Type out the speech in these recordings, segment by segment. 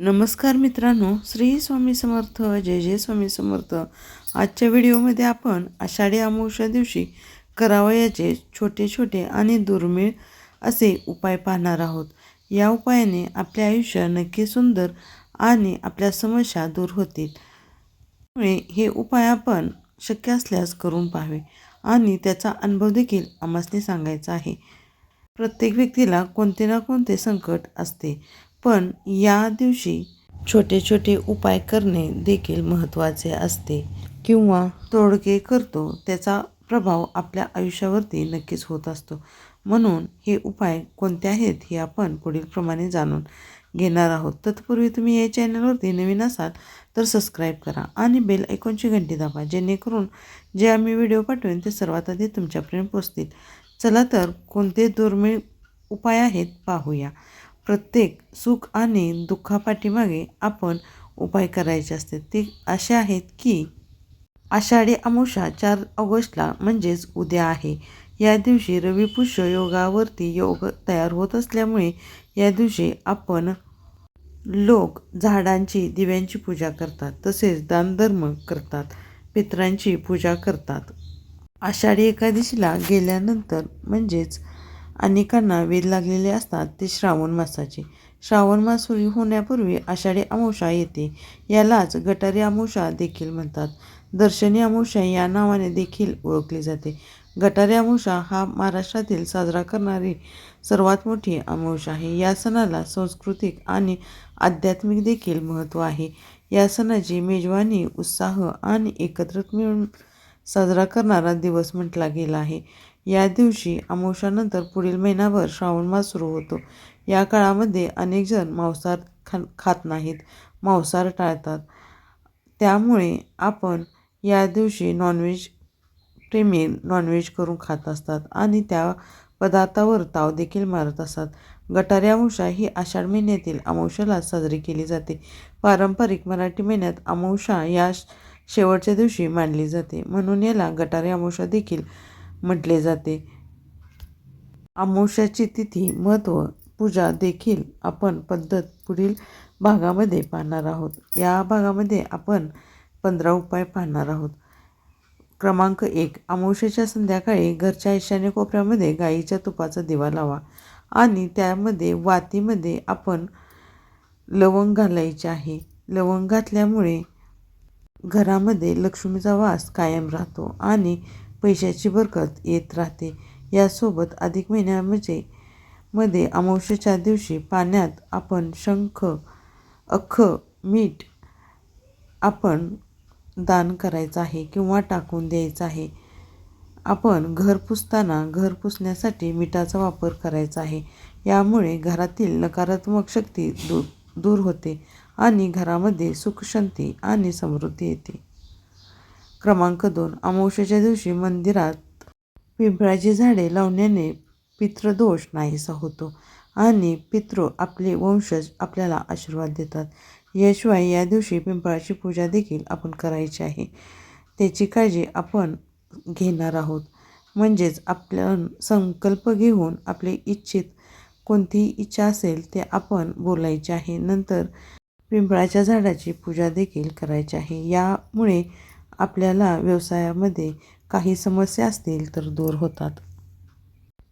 नमस्कार मित्रांनो श्री स्वामी समर्थ जय जय स्वामी समर्थ. आजच्या व्हिडिओमध्ये आपण आषाढी अमावस्या दिवशी करावयाचे छोटे छोटे आणि दुर्मिळ असे उपाय पाहणार आहोत. या उपायाने आपले आयुष्य नक्की सुंदर आणि आपल्या समस्या दूर होतील. त्यामुळे हे उपाय आपण शक्य असल्यास करून पाहावे आणि त्याचा अनुभव देखील आम्हासनी सांगायचा आहे. प्रत्येक व्यक्तीला कोणते ना कोणते संकट असते. पण या दिवशी छोटे छोटे उपाय करणे देखील महत्त्वाचे असते. किंवा तोडगे करतो त्याचा प्रभाव आपल्या आयुष्यावरती नक्कीच होत असतो. म्हणून हे उपाय कोणते आहेत हे आपण पुढीलप्रमाणे जाणून घेणार आहोत. तत्पूर्वी तुम्ही या चॅनलवरती नवीन असाल तर सबस्क्राईब करा आणि बेल ऐकूनची घंटी दाबा जेणेकरून जे आम्ही व्हिडिओ पाठवेन ते सर्वात आधी तुमच्यापर्यंत पोचतील चला तर कोणते दुर्मिळ उपाय आहेत पाहूया. प्रत्येक सुख आणि दुःखापाठीमागे आपण उपाय करायचे असते. ते असे आहेत की आषाढी अमावस्या चार ऑगस्टला म्हणजेच उद्या आहे. या दिवशी रविपुष्य योगावरती योग तयार होत असल्यामुळे या दिवशी आपण लोक झाडांची दिव्यांची पूजा करतात तसेच दानधर्म करतात पित्रांची पूजा करतात. आषाढी एकादशीला गेल्यानंतर म्हणजेच अनेकांना वेध लागलेले असतात ते श्रावण मासाचे. श्रावण मास सुरू होण्यापूर्वी आषाढी अमावस्या येते. यालाच गटारी अमावस्या देखील म्हणतात. दर्शनी अमावस्या या नावाने देखील ओळखली जाते. गटारी अमावस्या हा महाराष्ट्रातील साजरा करणारी सर्वात मोठी अमावस्या आहे. या सणाला सांस्कृतिक आणि आध्यात्मिक देखील महत्त्व आहे. या सणाची मेजवानी उत्साह आणि एकत्रित मिळून साजरा करणारा दिवस म्हटला गेला आहे. या दिवशी आमोशानंतर पुढील महिनाभर श्रावण मास सुरू होतो. या काळामध्ये अनेक जण मांसाहार खा खात नाहीत. मांसाहार टाळतात. त्यामुळे आपण या दिवशी नॉनव्हेज प्रेमी नॉनव्हेज करून खात असतात आणि त्या पदार्थावर ताव देखील मारत असतात. गटारी अमावशा ही आषाढ महिन्यातील अमावशाला साजरी केली जाते. पारंपरिक मराठी महिन्यात अमावशा या शेवटच्या दिवशी मानली जाते. म्हणून याला गटारी अमावशा देखील म्हटले जाते. अमावश्याची तिथी महत्त्व पूजा देखील आपण पद्धत पुढील भागामध्ये पाहणार आहोत. या भागामध्ये आपण पंधरा उपाय पाहणार आहोत. क्रमांक एक अमावस्येच्या संध्याकाळी घरच्या ईशान्य कोपऱ्यामध्ये गाईच्या तुपाचा दिवा लावा आणि त्यामध्ये वातीमध्ये आपण लवंग घालायचे आहे. लवंग घातल्यामुळे घरामध्ये लक्ष्मीचा वास कायम राहतो आणि पैशाची बरकत येत राहते. यासोबत अधिक महिन्यामध्ये मध्ये अमावस्येच्या दिवशी पाण्यात आपण शंख अख्ख मीठ आपण दान करायचं आहे किंवा टाकून द्यायचं आहे. आपण घर पुसताना घर पुसण्यासाठी मिठाचा वापर करायचा आहे. यामुळे घरातील नकारात्मक शक्ती दूर दूर होते आणि घरामध्ये सुखशांती आणि समृद्धी येते. क्रमांक दोन. अमावस्याच्या दिवशी मंदिरात पिंपळाची झाडे लावण्याने पितृदोष नाहीसा होतो आणि पितृ आपले वंशज आपल्याला आशीर्वाद देतात. याशिवाय या दिवशी पिंपळाची पूजा देखील आपण करायची आहे. त्याची काळजी आपण घेणार आहोत. म्हणजेच आपल्या संकल्प घेऊन आपले इच्छित कोणतीही इच्छा असेल ते आपण बोलायचे आहे. नंतर पिंपळाच्या झाडाची पूजा देखील करायची आहे. यामुळे आपल्याला व्यवसायामध्ये काही समस्या असतील तर दूर होतात.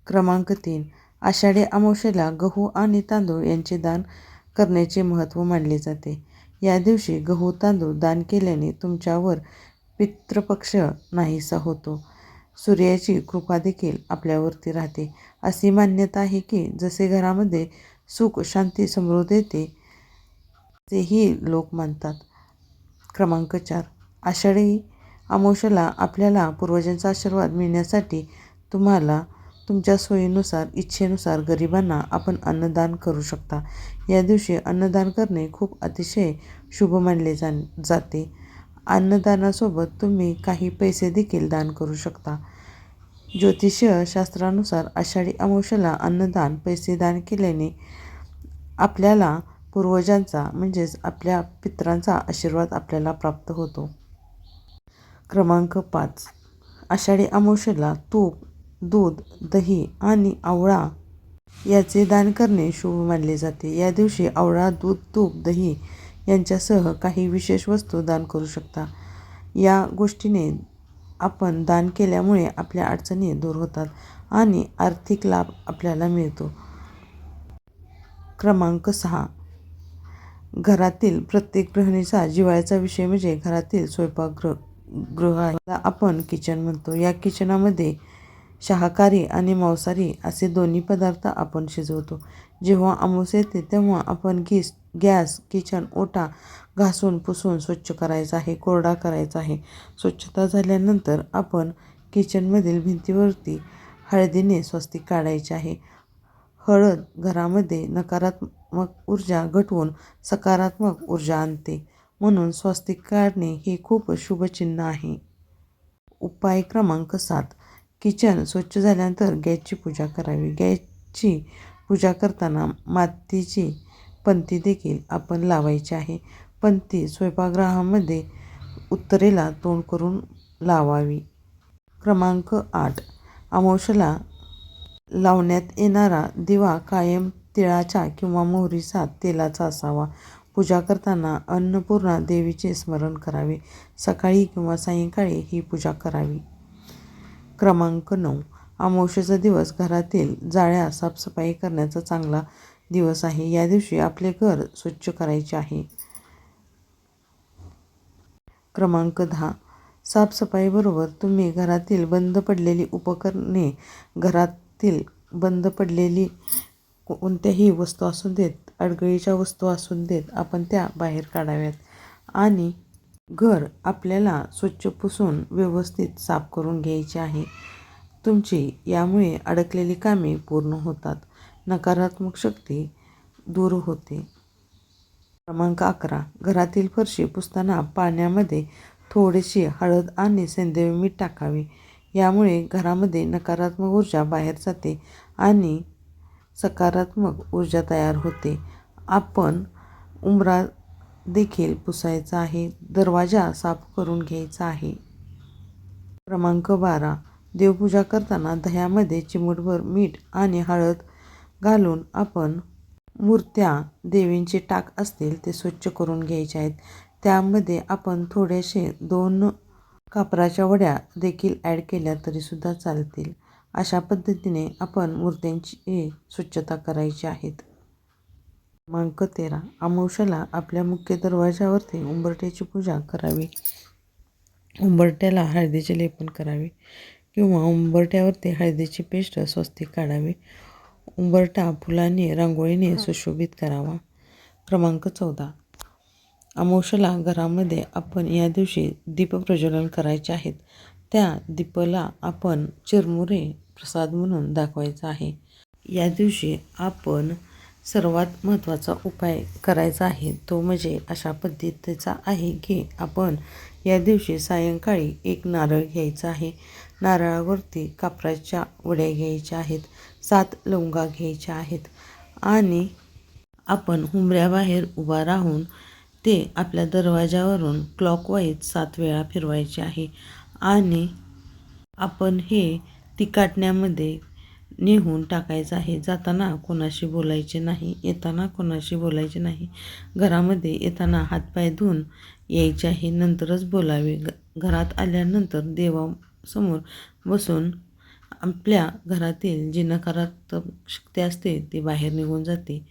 क्रमांक तीन. आषाढी अमावशेला गहू आणि तांदूळ यांचे दान करण्याचे महत्त्व मानले जाते. या दिवशी गहू तांदूळ दान केल्याने तुमच्यावर पितृपक्ष नाहीसा होतो. सूर्याची कृपा देखील आपल्यावरती राहते. अशी मान्यता आहे की जसे घरामध्ये सुख शांती समृद्ध येते तेही लोक मानतात. क्रमांक चार. आषाढी अमावस्येला आपल्याला पूर्वजांचा आशीर्वाद मिळण्यासाठी तुम्हाला तुमच्या सोयीनुसार इच्छेनुसार गरिबांना आपण अन्नदान करू शकता. या दिवशी अन्नदान करणे खूप अतिशय शुभ मानले जा जाते. अन्नदानासोबत तुम्ही काही पैसे देखील दान करू शकता. ज्योतिषीय शास्त्रानुसार आषाढी अमावस्येला अन्नदान पैसे दान केल्याने आपल्याला पूर्वजांचा म्हणजेच आपल्या पितरांचा आशीर्वाद आपल्याला प्राप्त होतो. क्रमांक पाच. आषाढी अमावस्येला तूप दूध दही आणि आवळा याचे दान करणे शुभ मानले जाते. या दिवशी आवळा दूध तूप दही यांच्यासह काही विशेष वस्तू दान करू शकता. या गोष्टीने आपण दान केल्यामुळे आपल्या अडचणी दूर होतात आणि आर्थिक लाभ आपल्याला मिळतो. क्रमांक सहा. घरातील प्रत्येक गृहिणीचा जिव्हाळ्याचा विषय म्हणजे घरातील स्वयंपाकगृह गृहाला आपण किचन म्हणतो. या किचनामध्ये शाकाहारी आणि मांसाहारी असे दोन्ही पदार्थ आपण शिजवतो. जेव्हा अमावस्या येते तेव्हा आपण गीस गॅस किचन ओटा घासून पुसून स्वच्छ करायचा आहे कोरडा करायचा आहे. स्वच्छता झाल्यानंतर आपण किचनमधील भिंतीवरती हळदीने स्वस्तिक काढायचे आहे. हळद घरामध्ये नकारात्मक ऊर्जा घटवून सकारात्मक ऊर्जा आणते. म्हणून स्वस्तिक काढणे हे खूप शुभचिन्ह आहे. उपाय क्रमांक सात. किचन स्वच्छ झाल्यानंतर गॅसची पूजा करावी. गॅसची पूजा करताना मातीची पंती देखील आपण लावायची आहे. पंती स्वयंपाकगृहामध्ये उत्तरेला तोंड करून लावावी. क्रमांक आठ. अमावस्येला लावण्यात येणारा दिवा कायम तिळाच्या किंवा मोहरीचा तेलाचा असावा. पूजा करताना अन्नपूर्णा देवीचे स्मरण करावे. सकाळी किंवा सायंकाळी ही पूजा करावी. क्रमांक नऊ. अमावस्येचा दिवस घरातील जाळ्या साफसफाई करण्याचा चांगला दिवस आहे. या दिवशी आपले घर स्वच्छ करायचे आहे. क्रमांक दहा. साफसफाईबरोबर तुम्ही घरातील बंद पडलेली उपकरणे घरातील बंद पडलेली कोणत्याही वस्तू असू देत अडगळीच्या वस्तू असून देत आपण त्या बाहेर काढाव्यात. आणि घर आपल्याला स्वच्छ पुसून व्यवस्थित साफ करून घ्यायचे आहे. तुमची यामुळे अडकलेली कामे पूर्ण होतात. नकारात्मक शक्ती दूर होते. क्रमांक अकरा. घरातील फरशी पुसताना पाण्यामध्ये थोडीशी हळद आणि सेंद्रिय मीठ टाकावे. यामुळे घरामध्ये नकारात्मक ऊर्जा बाहेर जाते आणि सकारात्मक ऊर्जा तयार होते. आपण उंबरा देखील पुसायचा आहे दरवाजा साफ करून घ्यायचा आहे. क्रमांक बारा. देवपूजा करताना दह्यामध्ये चिमूटभर मीठ आणि हळद घालून आपण मूर्त्या देवींचे टाक असतील ते स्वच्छ करून घ्यायचे आहेत. त्यामध्ये आपण थोडेसे दोन कापराच्या वड्या देखील ॲड केल्या तरीसुद्धा चालतील. अशा पद्धतीने आपण मूर्त्यांची स्वच्छता करायची आहेत. क्रमांक तेरा. अमावश्याला आपल्या मुख्य दरवाजावरती उंबरट्याची पूजा करावी. उंबरट्याला हळदीचे लेपन करावे किंवा उंबरट्यावरती हळदीची पेस्ट स्वस्तिक काढावे. उंबरटा फुलांनी रांगोळीने सुशोभित करावा. क्रमांक चौदा. अमावश्याला घरामध्ये आपण या दिवशी दीपप्रज्वलन करायचे आहेत. त्या दीपला आपण चिरमुरे प्रसाद म्हणून दाखवायचा आहे. या दिवशी आपण सर्वात महत्त्वाचा उपाय करायचा आहे तो म्हणजे अशा पद्धतीचा आहे की आपण या दिवशी सायंकाळी एक नारळ घ्यायचा आहे. नारळावरती कापराच्या वड्या घ्यायच्या आहेत सात लवंगा घ्यायच्या आहेत आणि आपण हुंबऱ्याबाहेर उभा राहून ते आपल्या दरवाजावरून क्लॉकवाईज सात वेळा फिरवायचे आहे. आणि आपण हे ती काटण्यामध्ये नेहून टाकायचं आहे. जाताना कोणाशी बोलायचे नाही येताना कोणाशी बोलायचे नाही. घरामध्ये येताना हातपाय धुवून यायचे आहे. नंतरच बोलावे. ग घरात आल्यानंतर देवासमोर बसून आपल्या घरातील जी नकारात्मक शक्ती असते ती बाहेर निघून जाते.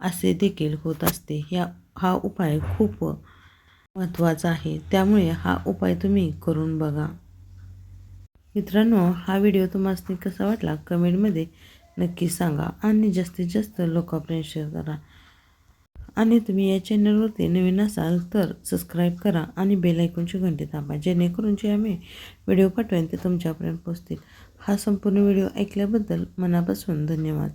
असे देखील होत असते. ह्या हा उपाय खूप महत्त्वाचा आहे. त्यामुळे हा उपाय तुम्ही करून बघा. मित्रांनो हा व्हिडिओ तुम्हाला कसा वाटला? कमेंटमध्ये नक्की सांगा आणि जास्तीत जास्त लोकांपर्यंत शेअर करा. आणि तुम्ही या चॅनलवरती नवीन असाल तर सबस्क्राईब करा आणि बेल आयकॉनची घंटी दाबा जेणेकरून जे आम्ही व्हिडिओ पाठवेन ते तुमच्यापर्यंत पोहोचतील. हा संपूर्ण व्हिडिओ ऐकल्याबद्दल मनापासून धन्यवाद.